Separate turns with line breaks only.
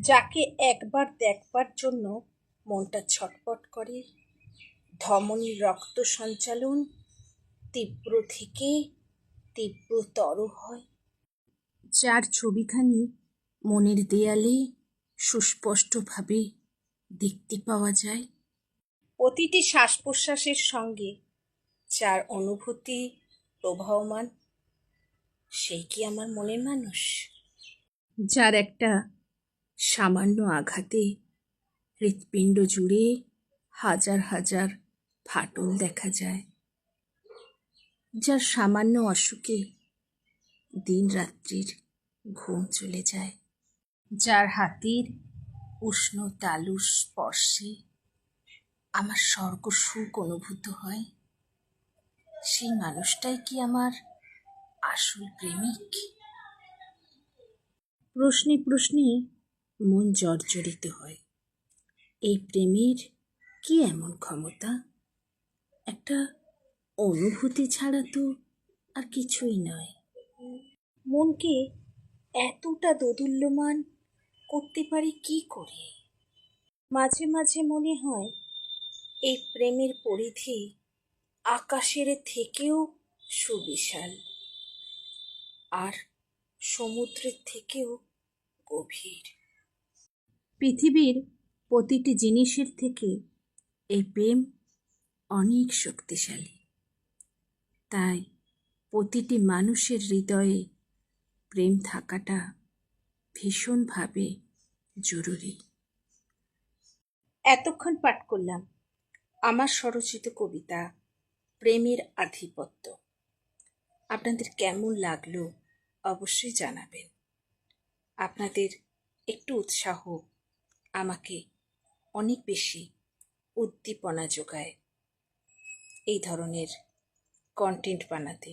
যাকে একবার দেখবার জন্য মনটা ছটপট করে। ধমনীর রক্ত সঞ্চালন তীব্র থেকে তীব্রতর হয়। যার ছবিখানি মনের দেয়ালে সুস্পষ্টভাবে দেখতে পাওয়া যায়। প্রতিটি শ্বাস প্রশ্বাসের সঙ্গে যার অনুভূতি প্রবাহমান সেই কি আমার মনের মানুষ? যার একটা সামান্য আঘাতে হৃৎপিণ্ড জুড়ে হাজার হাজার ফাটল দেখা যায়, যার সামান্য অসুখে দিন রাত্রির ঘুম চলে যায়। যার হাতির উষ্ণ তালুর স্পর্শে আমার স্বর্গ সুখ অনুভূত হয়, সেই মানুষটাই কি আমার আসল প্রেমিক? প্রশ্নে প্রশ্নে মন জর্জরিত হয়। এই প্রেমের কি এমন ক্ষমতা? একটা অনুভূতি ছাড়া তো আর কিছুই নয়। মনকে এতটা দোদুল্যমান করতে পারে কি করে? মাঝে মাঝে মনে হয়, এই প্রেমের পরিধি আকাশের থেকেও সুবিশাল আর সমুদ্রের থেকেও গভীর। পৃথিবীর প্রতিটি জিনিসের থেকে এই প্রেম অনেক শক্তিশালী। তাই প্রতিটি মানুষের হৃদয়ে প্রেম থাকাটা ভীষণভাবে জরুরি। এতক্ষণ পাঠ করলাম আমার স্বরচিত কবিতা, প্রেমের আধিপত্য। আপনাদের কেমন লাগল অবশ্যই জানাবেন। আপনাদের একটু উৎসাহ আমাকে অনেক বেশি উদ্দীপনা যোগায় এই ধরনের কন্টেন্ট বানাতে।